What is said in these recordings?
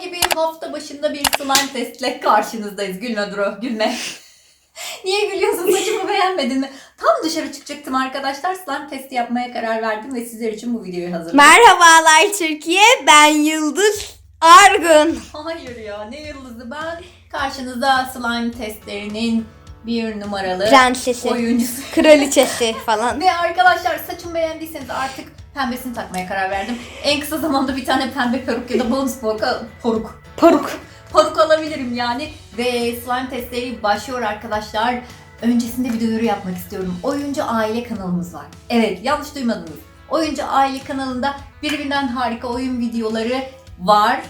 gibi hafta başında bir slime testle karşınızdayız. Gülme Duru, gülme. Niye gülüyorsun? Saçımı beğenmedin mi? Tam dışarı çıkacaktım arkadaşlar. Slime testi yapmaya karar verdim ve sizler için bu videoyu hazırladım. Merhabalar Türkiye, ben Yıldız Argun. Hayır ya ne yıldızı ben. Karşınızda slime testlerinin bir numaralı Prensesi, oyuncusu. kraliçesi falan. Ve arkadaşlar saçımı beğendiyseniz artık pembesini takmaya karar verdim. En kısa zamanda bir tane pembe peruk ya da bonus peruk, peruk, Paruk. peruk alabilirim yani. Ve slime testleri başlıyor arkadaşlar. Öncesinde bir duyuru yapmak istiyorum. Oyuncu Aile kanalımız var. Evet yanlış duymadınız. Oyuncu Aile kanalında birbirinden harika oyun videoları var.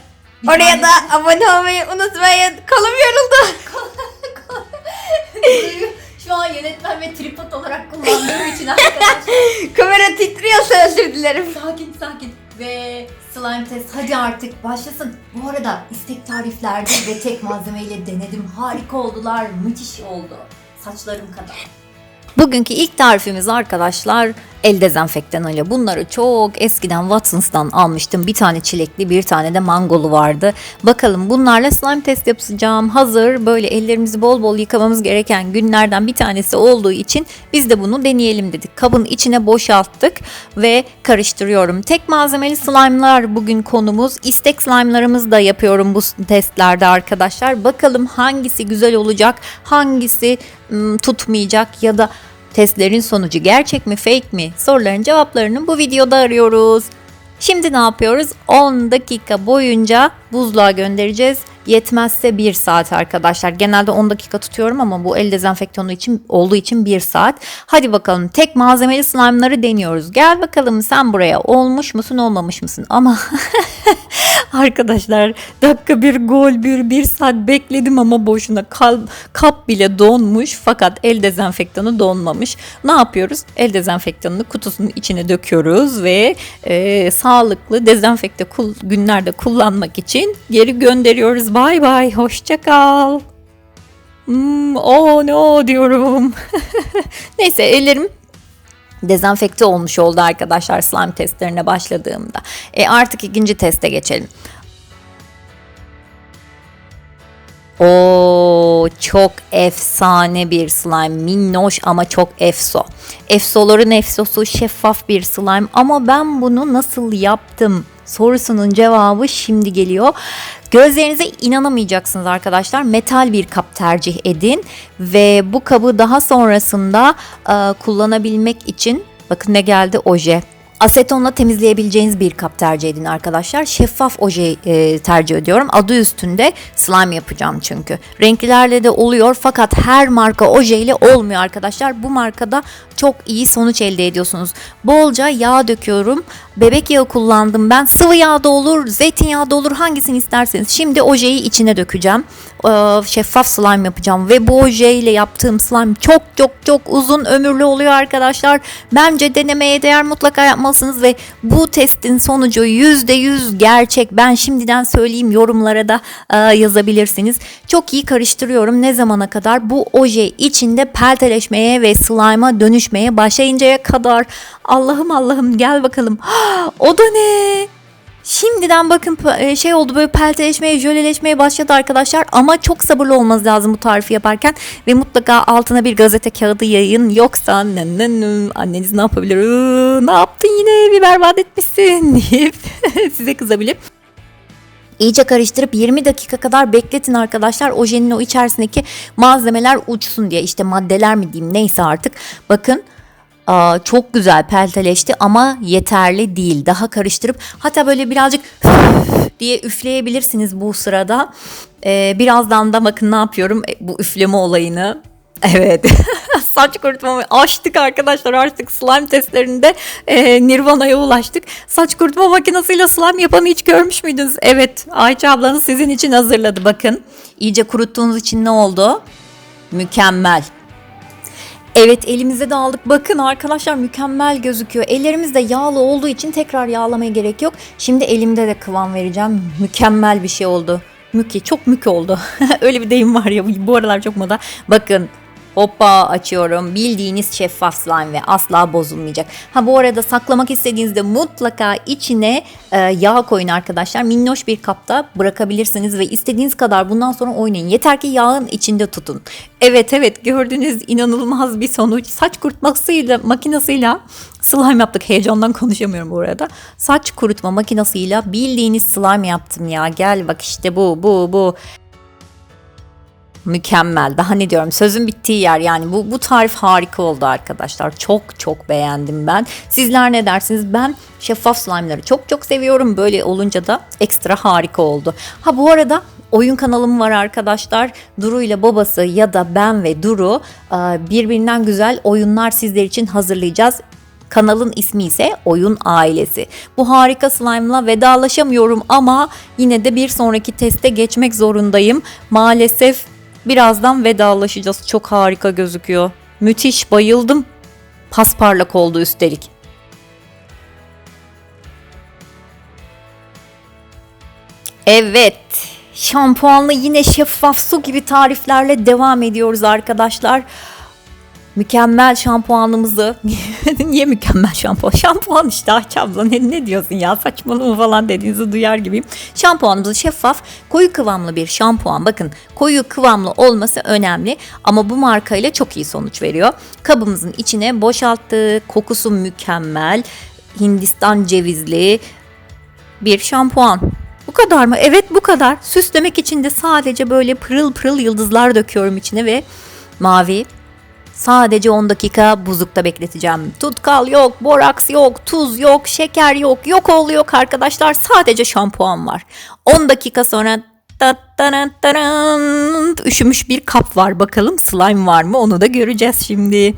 Bir Oraya tane- da abone olmayı unutmayın. Kolum yoruldu. Şu an yönetmen ve tripod olarak kullandığım için arkadaşlar. Kamera titriyorsa özür dilerim. Sakin sakin. Ve slime test hadi artık başlasın. Bu arada istek tariflerde ve tek malzemeyle denedim. Harika oldular. Müthiş oldu. Saçlarım kadar. Bugünkü ilk tarifimiz arkadaşlar el dezenfektanıyla. Bunları çok eskiden Watsons'tan almıştım. Bir tane çilekli bir tane de mangolu vardı. Bakalım bunlarla slime test yapacağım. Hazır böyle ellerimizi bol bol yıkamamız gereken günlerden bir tanesi olduğu için biz de bunu deneyelim dedik. Kabın içine boşalttık ve karıştırıyorum. Tek malzemeli slime'lar bugün konumuz. İstek slime'larımızı da yapıyorum bu testlerde arkadaşlar. Bakalım hangisi güzel olacak, hangisi ım, tutmayacak ya da testlerin sonucu gerçek mi fake mi soruların cevaplarını bu videoda arıyoruz. Şimdi ne yapıyoruz? 10 dakika boyunca buzluğa göndereceğiz. Yetmezse 1 saat arkadaşlar. Genelde 10 dakika tutuyorum ama bu el dezenfektanı için olduğu için 1 saat. Hadi bakalım tek malzemeli slime'ları deniyoruz. Gel bakalım sen buraya olmuş musun olmamış mısın? Ama arkadaşlar dakika bir gol bir bir saat bekledim ama boşuna Kal- kap bile donmuş fakat el dezenfektanı donmamış. Ne yapıyoruz? El dezenfektanını kutusunun içine döküyoruz ve e, sağlıklı dezenfekte kul- günlerde kullanmak için geri gönderiyoruz. Bay bay hoşça kal. Hmm, oh no diyorum. Neyse ellerim dezenfekte olmuş oldu arkadaşlar slime testlerine başladığımda. E artık ikinci teste geçelim. Oo çok efsane bir slime. Minnoş ama çok efso. Efsoların efsosu şeffaf bir slime ama ben bunu nasıl yaptım sorusunun cevabı şimdi geliyor. Gözlerinize inanamayacaksınız arkadaşlar. Metal bir kap tercih edin ve bu kabı daha sonrasında e, kullanabilmek için bakın ne geldi oje. Asetonla temizleyebileceğiniz bir kap tercih edin arkadaşlar. Şeffaf oje e, tercih ediyorum. Adı üstünde slime yapacağım çünkü. Renklilerle de oluyor fakat her marka oje ile olmuyor arkadaşlar. Bu markada çok iyi sonuç elde ediyorsunuz. Bolca yağ döküyorum. Bebek yağı kullandım ben. Sıvı yağ da olur, zeytinyağı da olur hangisini isterseniz. Şimdi ojeyi içine dökeceğim. Ee, şeffaf slime yapacağım ve bu oje ile yaptığım slime çok çok çok uzun ömürlü oluyor arkadaşlar. Bence denemeye değer mutlaka yapmalısınız ve bu testin sonucu %100 gerçek. Ben şimdiden söyleyeyim yorumlara da e, yazabilirsiniz. Çok iyi karıştırıyorum. Ne zamana kadar? Bu oje içinde pelteleşmeye ve slime'a dönüşmeye başlayıncaya kadar. Allah'ım Allah'ım gel bakalım. o da ne? Şimdiden bakın e, şey oldu böyle pelteleşmeye, jöleleşmeye başladı arkadaşlar ama çok sabırlı olmanız lazım bu tarifi yaparken ve mutlaka altına bir gazete kağıdı yayın yoksa anneniz ne yapabilir? "Iı, ne yaptın yine bir berbat etmişsin deyip size kızabilir. İyice karıştırıp 20 dakika kadar bekletin arkadaşlar. Ojenin o içerisindeki malzemeler uçsun diye. işte maddeler mi diyeyim neyse artık. Bakın çok güzel pelteleşti ama yeterli değil. Daha karıştırıp hatta böyle birazcık diye üfleyebilirsiniz bu sırada. Ee, birazdan da bakın ne yapıyorum E, bu üfleme olayını. Evet. Saç kurutmamı açtık arkadaşlar artık slime testlerinde e, Nirvana'ya ulaştık. Saç kurutma makinesiyle slime yapanı hiç görmüş müydünüz? Evet Ayça ablanız sizin için hazırladı bakın. İyice kuruttuğunuz için ne oldu? Mükemmel. Evet elimize de aldık. Bakın arkadaşlar mükemmel gözüküyor. Ellerimiz de yağlı olduğu için tekrar yağlamaya gerek yok. Şimdi elimde de kıvam vereceğim. Mükemmel bir şey oldu. Müki çok mük oldu. Öyle bir deyim var ya bu aralar çok moda. Bakın Hoppa açıyorum. Bildiğiniz şeffaf slime ve asla bozulmayacak. Ha bu arada saklamak istediğinizde mutlaka içine e, yağ koyun arkadaşlar. Minnoş bir kapta bırakabilirsiniz ve istediğiniz kadar bundan sonra oynayın. Yeter ki yağın içinde tutun. Evet evet gördüğünüz inanılmaz bir sonuç. Saç kurutmasıyla makinesiyle slime yaptık. Heyecandan konuşamıyorum bu arada. Saç kurutma makinesiyle bildiğiniz slime yaptım ya. Gel bak işte bu bu bu. Mükemmel. Daha ne diyorum? Sözün bittiği yer yani bu bu tarif harika oldu arkadaşlar. Çok çok beğendim ben. Sizler ne dersiniz? Ben şeffaf slime'ları çok çok seviyorum. Böyle olunca da ekstra harika oldu. Ha bu arada oyun kanalım var arkadaşlar. Duru ile babası ya da ben ve Duru e, birbirinden güzel oyunlar sizler için hazırlayacağız. Kanalın ismi ise Oyun Ailesi. Bu harika slime'la vedalaşamıyorum ama yine de bir sonraki teste geçmek zorundayım. Maalesef birazdan vedalaşacağız. Çok harika gözüküyor. Müthiş bayıldım. Pasparlak oldu üstelik. Evet. Şampuanlı yine şeffaf su gibi tariflerle devam ediyoruz arkadaşlar. Mükemmel şampuanımızı niye mükemmel şampuan? Şampuan işte Ayça abla ne, ne diyorsun ya saçmalama falan dediğinizi duyar gibiyim. Şampuanımızı şeffaf koyu kıvamlı bir şampuan bakın koyu kıvamlı olması önemli ama bu markayla çok iyi sonuç veriyor. Kabımızın içine boşalttık kokusu mükemmel Hindistan cevizli bir şampuan. Bu kadar mı? Evet bu kadar. Süslemek için de sadece böyle pırıl pırıl yıldızlar döküyorum içine ve mavi Sadece 10 dakika buzlukta bekleteceğim. Tutkal yok, boraks yok, tuz yok, şeker yok, yok oğlu yok arkadaşlar. Sadece şampuan var. 10 dakika sonra üşümüş bir kap var. Bakalım slime var mı onu da göreceğiz şimdi.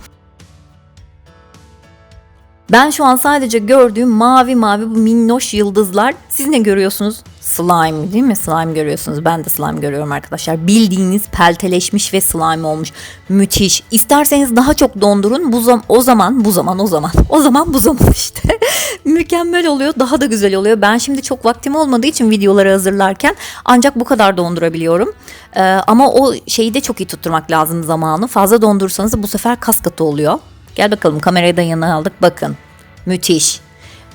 Ben şu an sadece gördüğüm mavi mavi bu minnoş yıldızlar. Siz ne görüyorsunuz? Slime değil mi? Slime görüyorsunuz. Ben de slime görüyorum arkadaşlar. Bildiğiniz pelteleşmiş ve slime olmuş. Müthiş. İsterseniz daha çok dondurun. Bu zam o zaman bu zaman o zaman. O zaman bu zaman işte. Mükemmel oluyor. Daha da güzel oluyor. Ben şimdi çok vaktim olmadığı için videoları hazırlarken ancak bu kadar dondurabiliyorum. Ee, ama o şeyi de çok iyi tutturmak lazım zamanı. Fazla dondurursanız bu sefer kas katı oluyor. Gel bakalım kamerayı da yanına aldık. Bakın. Müthiş.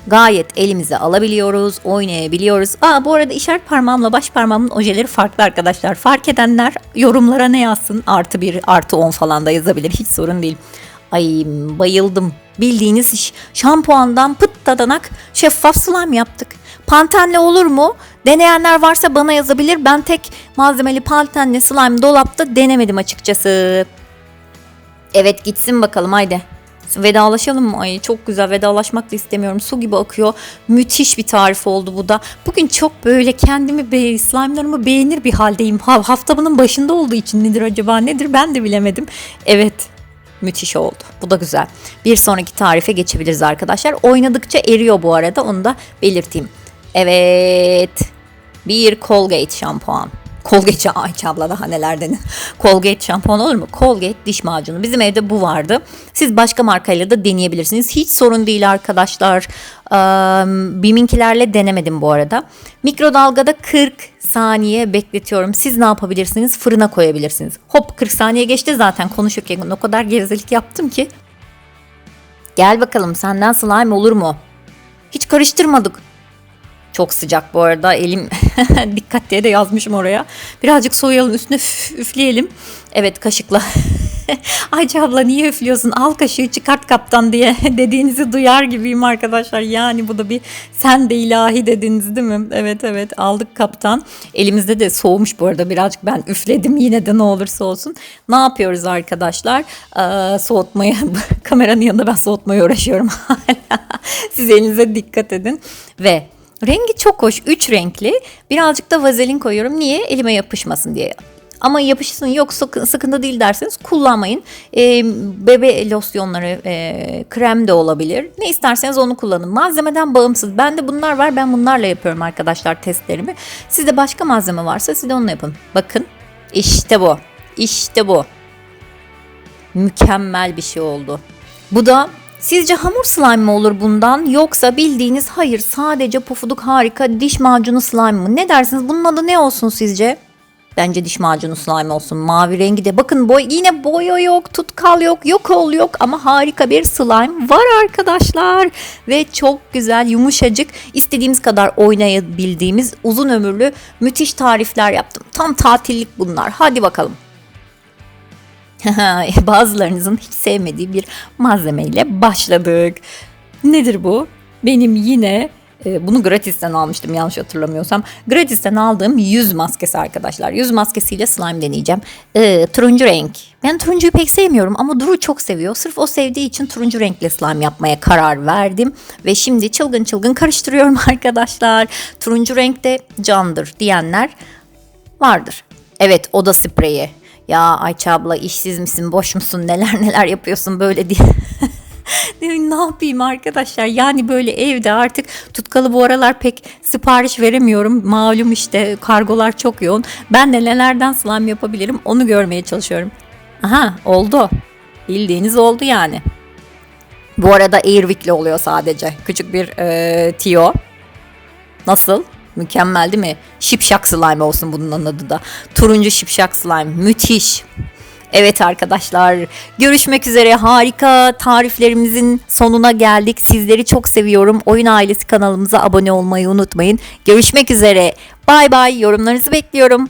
Gayet elimize alabiliyoruz, oynayabiliyoruz. Aa bu arada işaret parmağımla baş parmağımın ojeleri farklı arkadaşlar. Fark edenler yorumlara ne yazsın? Artı bir, artı on falan da yazabilir. Hiç sorun değil. Ay bayıldım. Bildiğiniz iş. Şampuandan pıt dadanak şeffaf slime yaptık. Pantenle olur mu? Deneyenler varsa bana yazabilir. Ben tek malzemeli pantenle slime dolapta denemedim açıkçası. Evet gitsin bakalım haydi. Vedalaşalım mı? Ay çok güzel vedalaşmak da istemiyorum. Su gibi akıyor. Müthiş bir tarif oldu bu da. Bugün çok böyle kendimi be slime'larımı beğenir bir haldeyim. Ha, haftamın başında olduğu için nedir acaba nedir ben de bilemedim. Evet müthiş oldu. Bu da güzel. Bir sonraki tarife geçebiliriz arkadaşlar. Oynadıkça eriyor bu arada onu da belirteyim. Evet. Bir Colgate şampuan. Colgate Ayça abla daha neler denir. Colgate şampuan olur mu? Colgate diş macunu. Bizim evde bu vardı. Siz başka markayla da deneyebilirsiniz. Hiç sorun değil arkadaşlar. Biminkilerle denemedim bu arada. Mikrodalgada 40 saniye bekletiyorum. Siz ne yapabilirsiniz? Fırına koyabilirsiniz. Hop 40 saniye geçti zaten konuşurken o kadar gevezelik yaptım ki. Gel bakalım senden slime olur mu? Hiç karıştırmadık. Çok sıcak bu arada elim dikkat diye de yazmışım oraya. Birazcık soğuyalım üstüne üf, üfleyelim. Evet kaşıkla. Ayça abla niye üflüyorsun al kaşığı çıkart kaptan diye dediğinizi duyar gibiyim arkadaşlar. Yani bu da bir sen de ilahi dediniz değil mi? Evet evet aldık kaptan. Elimizde de soğumuş bu arada birazcık ben üfledim yine de ne olursa olsun. Ne yapıyoruz arkadaşlar? Ee, soğutmaya kameranın yanında ben soğutmaya uğraşıyorum hala. Siz elinize dikkat edin. Ve Rengi çok hoş. Üç renkli. Birazcık da vazelin koyuyorum. Niye? Elime yapışmasın diye. Ama yapışsın yok sıkı, sıkıntı değil derseniz kullanmayın. Ee, bebe losyonları, e, krem de olabilir. Ne isterseniz onu kullanın. Malzemeden bağımsız. Bende bunlar var. Ben bunlarla yapıyorum arkadaşlar testlerimi. Sizde başka malzeme varsa siz de onunla yapın. Bakın. İşte bu. İşte bu. Mükemmel bir şey oldu. Bu da Sizce hamur slime mı olur bundan yoksa bildiğiniz hayır sadece pofuduk harika diş macunu slime mı? Ne dersiniz? Bunun adı ne olsun sizce? Bence diş macunu slime olsun. Mavi rengi de. Bakın boy yine boya yok, tutkal yok, yok ol yok ama harika bir slime var arkadaşlar. Ve çok güzel, yumuşacık, istediğimiz kadar oynayabildiğimiz uzun ömürlü müthiş tarifler yaptım. Tam tatillik bunlar. Hadi bakalım. Bazılarınızın hiç sevmediği bir malzemeyle başladık. Nedir bu? Benim yine e, bunu gratisten almıştım yanlış hatırlamıyorsam. Gratisten aldığım yüz maskesi arkadaşlar. Yüz maskesiyle slime deneyeceğim. E, turuncu renk. Ben turuncuyu pek sevmiyorum ama Duru çok seviyor. Sırf o sevdiği için turuncu renkle slime yapmaya karar verdim. Ve şimdi çılgın çılgın karıştırıyorum arkadaşlar. Turuncu renk de candır diyenler vardır. Evet oda spreyi. Ya Ayça abla işsiz misin, boş musun, neler neler yapıyorsun böyle diye. Ne yapayım arkadaşlar yani böyle evde artık tutkalı bu aralar pek sipariş veremiyorum. Malum işte kargolar çok yoğun. Ben de nelerden slime yapabilirim onu görmeye çalışıyorum. Aha oldu. Bildiğiniz oldu yani. Bu arada Airwick'le oluyor sadece. Küçük bir e, tiyo. Nasıl? Mükemmel değil mi? Şipşak slime olsun bunun adı da. Turuncu şipşak slime. Müthiş. Evet arkadaşlar görüşmek üzere harika tariflerimizin sonuna geldik. Sizleri çok seviyorum. Oyun Ailesi kanalımıza abone olmayı unutmayın. Görüşmek üzere. Bay bay yorumlarınızı bekliyorum.